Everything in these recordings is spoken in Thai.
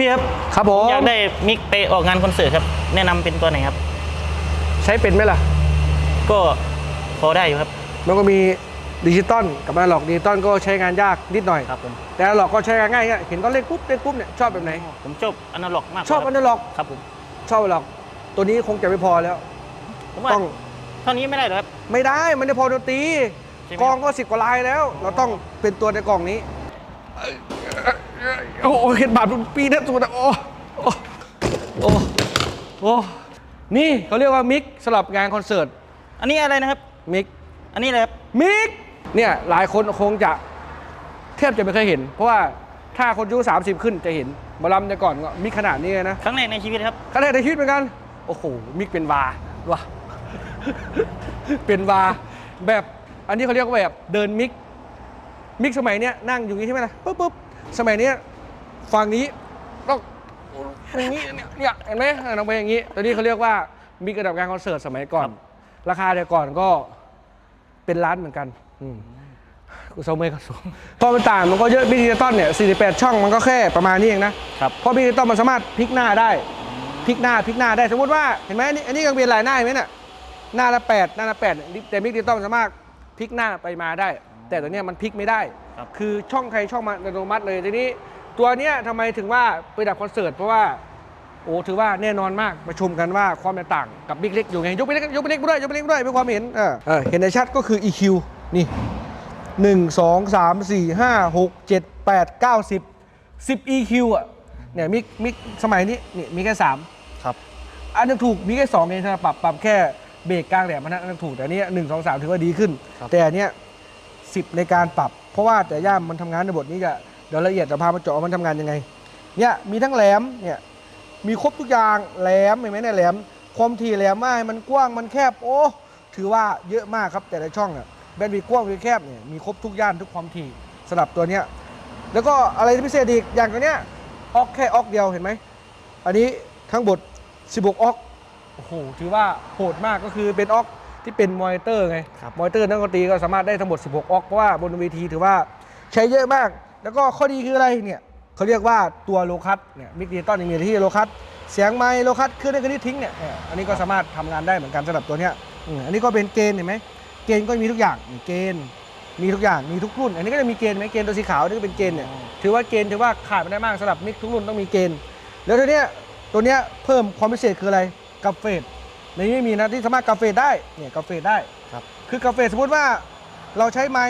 พี่ครับครับผมอยากได้มิกไปออกงานคอนเสิร์ตครับ แนะนำเป็นตัวไหนครับ ใช้เป็นไหมล่ะ ก็พอได้อยู่ครับ มันก็มีดิจิตอลกับอนาล็อกดิจิตอลก็ใช้งานยากนิดหน่อยครับผมแต่อนาล็อกก็ใช้งานง่ายๆเห็นก็เล่นปุ๊บเล่นปุ๊บเนี่ยชอบแบบไหน ผมชอบอนาล็อกมากกว่าชอบอนาล็อกครับผมชอบอนาล็อก ตัวนี้คงจะไม่พอแล้วผมว่าต้องเท่านี้ไม่ได้หรอกครับ ไม่ได้มันจะพอดนตรีใช่ไหมกองก็สิบกว่าลายแล้ว เราต้องเป็นตัวในกล่องนี้ โอ้โหเห็นบาทเป็นปีนะตัวนะโอ้โอ้โอ้โอ้นี่เขาเรียกว่ามิกสำหรับงานคอนเสิร์ตอันนี้อะไรนะครับ มิกอันนี้อะไรครับมิกเนี่ยหลายคนคงจะแทบจะไม่เคยเห็น เพราะว่าถ้าคนอายุ30 ขึ้นจะเห็นหมอลำแต่ก่อนก็มิกขนาดนี้นะครั้งแรกในชีวิตครับครั้งแรกในชีวิตเหมือนกัน โอ้โหมิกเป็นวาว่ะเป็นวาแบบอันนี้เขาเรียกว่าแบบเดินมิกมิกสมัยเนี้ยนั่งอยู่อย่างนี้ใช่ไหมล่ะปุ๊บปุ๊บ สมัยเนี้ยฝั่งนี้ต้องอย่างนี้เนี่ยเนี่ยเห็นไหมต้องไปอย่างนี้ตอนนี้เขาเรียกว่ามิกระดับการคอนเสิร์ตสมัยก่อน ราคาแต่ก่อนก็เป็นล้านเหมือนกันอืมกูเซาเมย์ก็สูงพอมันต่างมันก็เยอะมิกดิจิตอลเนี่ย 48 ช่องมันก็แค่ประมาณนี้เองนะครับเพราะมิกดิจิตอลมันสามารถพลิกหน้าได้พลิกหน้าพลิกหน้าได้สมมติว่าเห็นไหมอันนี้อันนี้ยังเป็นลายหน้าเห็นไหมเนี่ยหน้าละแปดหน้าละแปดเนี่ยแต่มิกดิจิตอลมันสามารถพลิกหน้าไปมาได้ แต่ตัวเนี้ยมันพลิกไม่ได้ ครับ คือช่องใครช่องมันอัตโนมัติเลยทีนี้ ตัวเนี้ยทำไมถึงว่าไปดับคอนเสิร์ตเพราะว่าโอ้ถือว่าแน่นอนมากมาชมกันว่าความแตกต่างกับบิ๊กเล็กอยู่ไงยกไปเล็กยกไปเล็กด้วยยกไปเล็กด้วยเพื่อความเห็นเออเออเห็นได้ชัดก็คือ EQ นี่หนึ่งสองสามสี่ห้าหกเจ็ดแปดเก้าสิบสิบ EQ อะเนี่ยมิกมิกสมัยนี้นี่มีแค่สามครับอันนึงถูกมีแค่สองเองถ้าปรับปรับแค่เบรกกลางแหลมมันนะอันนึงถูกแต่อันเนี้ยหนึ่งสองสามถือว่าดีขึ้นครับแต่อันเนี้ย สิบในการปรับ เพราะว่าแต่ย่ามมันทำงานในบทนี้จะเดี๋ยวละเอียดจะพามาเจาะมันทำงานยังไงเนี่ยมีทั้งแหลมเนี่ยมีครบทุกอย่างแหลมเห็นไหมเนี่ยแหลมความถี่แหลมมากมันกว้างมันแคบโอ้ถือว่าเยอะมากครับแต่ละช่องอะแบนด์วิดกว้างวิดแคบเนี่ยมีครบทุกย่านทุกความถี่สำหรับตัวเนี้ยแล้วก็อะไรที่พิเศษอีกอย่างตัวเนี้ยออกแค่ออกเดียวเห็นไหมอันนี้ทั้งบท 16 ออกโอ้โหถือว่าโหดมากก็คือเป็นออก ที่เป็นมอนิเตอร์ไงครับมอนิเตอร์นักดนตรีก็สามารถได้ทั้งหมด 16 ออกเพราะว่าบนเวทีถือว่าใช้เยอะมาก แล้วก็ข้อดีคืออะไรเนี่ยเขาเรียกว่าตัวโลคัสเนี่ยมิกดิจิตอลมีที่โลคัสเสียงไมค์โลคัสเครื่องได้เครื่องนี้ทิ้งเนี่ยเนี่ยอันนี้ก็สามารถทำงานได้เหมือนกันสำหรับตัวเนี้ยอืมอันนี้ก็เป็นเกณฑ์เห็นไหมเกณฑ์ก็มีทุกอย่างนี่เกณฑ์มีทุกอย่างมีทุกรุ่น อันนี้ก็จะมีเกณฑ์ไหมเกณฑ์ตัวสีขาวนี่ก็เป็นเกณฑ์เนี่ยถือว่าเกณฑ์ถือว่าขาดไม่ได้มากสำหรับมิกทุกรุ่นต้องมีเกณฑ์ แล้วตัวเนี้ยตัวเนี้ยเพิ่มความพิเศษคืออะไรกาเฟด ในนี้ไม่มีนะที่สามารถกาเฟดได้เนี่ยกาเฟดได้ครับ คือกาเฟดสมมติว่าเราใช้ไม้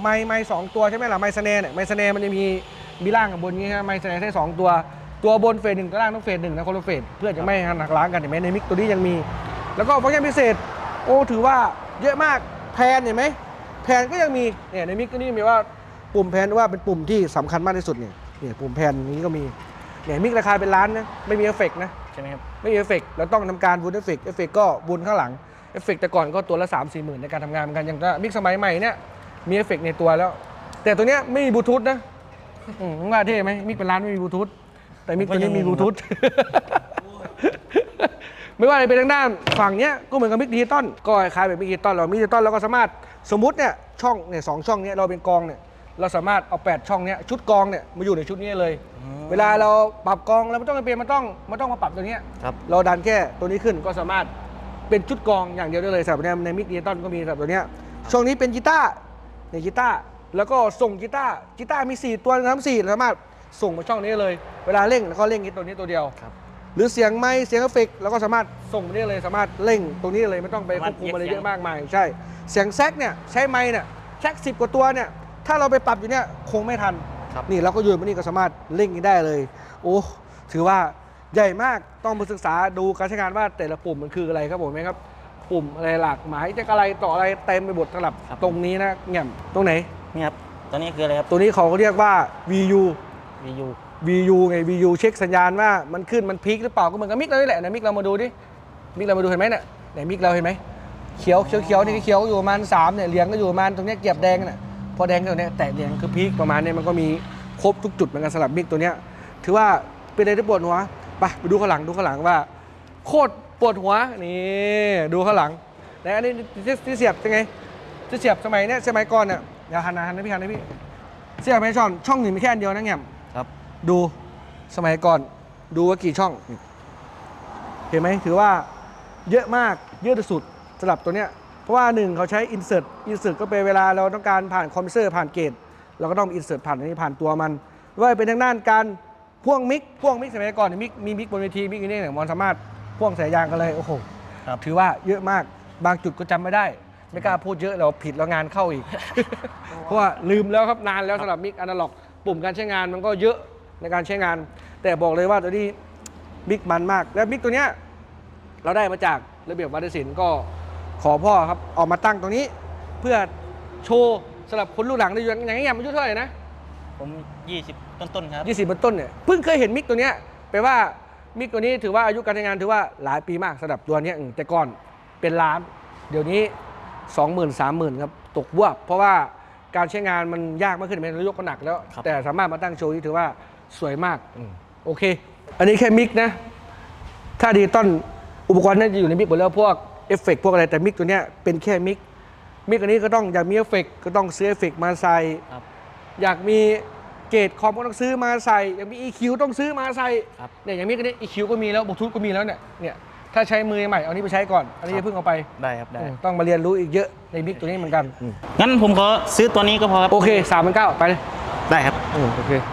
ไม้ไม้สองตัวใช่ไหมล่ะไม้สแนร์เนี่ยไม้สแนร์มันจะมีมีล่างกับบนอย่างงี้ฮะไม้สแนร์ใช้สองตัวตัวบนเฟสหนึ่งตัวล่างต้องเฟสหนึ่งนะคนละเฟสเพื่อจะไม่หักล้างกันเห็นไหมในมิกตัวนี้ยังมี แล้วก็ฟังก์ชันพิเศษ โอ้ถือว่าเยอะมากแพนเห็นไหมแพนก็ยังมีเนี่ยในมิกตัวนี้มีว่าปุ่มแพนว่าเป็นปุ่มที่สำคัญมากที่สุดเนี่ยเนี่ยปุ่มแพนนี้ก็มีเนี่ยมิกราคาเป็นล้านนะไม่มีเอฟเฟกต์นะ ใช่ไหมครับไม่มีเอฟเฟกต์เราต้องทำการวนเอฟเฟกต์เอฟเฟกต์ก็วนข้างหลังเอฟเฟกต์แต่ก่อนก็ตัวละ 3 4หมื่นในการทำงานเหมือนกันอย่างถ้ามิกสมัยใหม่เนี่ยมีเอฟเฟกต์ในตัวแล้ว แต่ตัวเนี้ยไม่มีบลูทูธนะอืมว่าเท่ไหมมิกเป็นร้านไม่มีบลูทูธแต่มิกตัวนี้มีบลูทูธไม่ว่าจะเป็นทางด้านฝั่งเนี้ยก็เหมือนกับมิกดิจิตอลก็คล้ายๆแบบมิกดิจิตอลเรามิกดิจิตอลเราก็สามารถสมมติเนี่ยช่องเนี่ยสองช่องเนี้ยเราเป็นกองเนี่ย เราสามารถเอา 8 ช่องเนี้ยชุดกองเนี่ยมาอยู่ในชุดนี้เลยเวลาเราปรับกองเราไม่ต้องไปเปลี่ยนมันต้องมันต้องมาปรับตัวเนี้ยครับ เราดันแค่ตัวนี้ขึ้นก็สามารถเป็นชุดกองอย่างเดียวได้เลยสำหรับในในมิกดิจิตอลก็มีสำหรับตัวเนี้ยช่วงนี้เป็นกีตาร์ในกีตาร์แล้วก็ส่งกีตาร์กีตาร์มี 4 ตัวทั้งสี่สามารถส่งมาช่องนี้เลย เวลาเร่งแล้วก็เร่งที่ตัวนี้ตัวเดียว ครับ หรือเสียงไม้เสียงเอฟเฟกต์เราก็สามารถส่งไปได้เลยสามารถเร่งตรงนี้เลยไม่ต้องไปควบคุมอะไรเยอะมากมายใช่ เสียงแซกเนี่ยใช้ไม้เนี่ยแซกสิบกว่าตัวเนี่ย ถ้าเราไปปรับอยู่เนี่ยคงไม่ทันครับนี่เราก็โยนมานี่ก็สามารถเร่งได้เลย โอ้ถือว่าใหญ่มากต้องมาศึกษาดูการใช้งานว่าแต่ละปุ่มมันคืออะไรครับผมไหมครับ ปุ่มอะไรหลากหมายจะอะไรต่ออะไรเต็มไปหมดสำหรับครับตรงนี้นะแง่มตรงไหนนี่ครับตัวนี้คืออะไรครับตัวนี้เขาเรียกว่า VU VU VU ไง VU เช็คสัญญาณว่ามันขึ้นมันพีคหรือเปล่าก็เหมือนกับมิกเรานี่แหละนะมิกเรามาดูดิมิกเรามาดูเห็นไหมเนี่ยไหนมิกเราเห็นไหมเขียวเขียวเขียวนี่ก็เขียวอยู่ประมาณสามเนี่ยเหลืองก็อยู่ประมาณตรงเนี้ยเกียบแดงน่ะพ อแดงตรงเนี้ยแตะเหลืองคือพีคประมาณเนี้ยมันก็มีครบทุกจุดเหมือนกันสำหรับมิกตัวเนี้ยถือว่าเป็นอะไรที่ปวดหัวไปไปดูข้างหลังดูข้างหลังว่า โคตรปวดหัวนี่ดูข้างหลังไหนอันนี้ที่ที่เสียบเป็นไงที่เสียบสมัยเนี้ยสมัยก่อนเนี่ยเดี๋ยวหันนะหันนะพี่หันนะพี่เสียบไปช่องช่องหนึ่งมีแค่อันเดียวนะแง่มครับ ดูสมัยก่อนดูว่ากี่ช่องเห็นไหมถือว่าเยอะมากเยอะที่สุดสำหรับตัวเนี้ย เพราะว่าหนึ่งเขาใช้ insert insert ก็เป็นเวลาเราต้องการผ่านคอมพิวเตอร์ผ่านเกตเราก็ต้อง insert ผ่านอันนี้ผ่านตัวมันไม่ว่าจะเป็นทางด้านการพ่วงมิกพ่วงมิกสมัยก่อนเนี่ยมิกมีมิกบนเวทีมิกอยู่นี่เนี่ยมันสามารถพ่วงสายยางกันเลยโอ้โหครับถือว่าเยอะมากบางจุดก็จำไม่ได้ ไม่กล้าพูดเยอะเราผิดแล้วงานเข้าอีก เพราะว่าลืมแล้วครับนานแล้วสำหรับมิกอนาล็อก ปุ่มการใช้งานมันก็เยอะในการใช้งาน แต่บอกเลยว่าตัวนี้มิกมันมาก แล้วมิกตัวเนี้ยเราได้มาจากระเบียบวัฒนศิลป์ก็ ขอพ่อครับเออกมาตั้งตรงนี้ เพื่อโชว์สำหรับคนรุ่นหลังในยุคอย่างนี้ยอายุเท่าไหร่นะผม20 ต้นๆครับ ยี่สิบต้นเนี่ยเพิ่งเคยเห็นมิกตัวเนี้ยแปลว่ามิกตัวนี้ถือว่าอายุการใช้งานถือว่าหลายปีมากสำหรับตัวเนี้ยอืมแต่ก่อนเป็นล้าน เดี๋ยวนี้สองหมื่นสามหมื่นครับตกบวบเพราะว่าการใช้งานมันยากมากขึ้นเป็นยกก็หนักแล้ว ครับ แต่สามารถมาตั้งโชว์ที่ถือว่าสวยมาก อืมโอเค อันนี้แค่มิกนะ ถ้าดิจิตอลอุปกรณ์น่าจะอยู่ในมิกหมดแล้วพวก เอฟเฟกต์พวกอะไรแต่มิกตัวเนี้ยเป็นแค่มิกมิกอันนี้ก็ต้องอยากมีเอฟเฟกต์ก็ต้องซื้อเอฟเฟกต์มาใส่ครับ อยากมีเกรดคอมก็ต้องซื้อมาใส่ อยากมี EQ ต้องซื้อมาใส่ครับ เนี่ยอย่างนี้ก็เนี่ย EQ ก็มีแล้วบลูทูธก็มีแล้วเนี่ยเนี่ยถ้าใช้มือใหม่เอานี้ไปใช้ก่อนอันนี้ครัจะบเพิ่งเอาไปได้ครับได้ อืมต้องมาเรียนรู้อีกเยอะในมิกตัวนี้เหมือนกันงั้นผมขอซื้อตัวนี้ก็พอครับ โอเคสามพันเก้าไปเลยได้ครับ อืมโอเค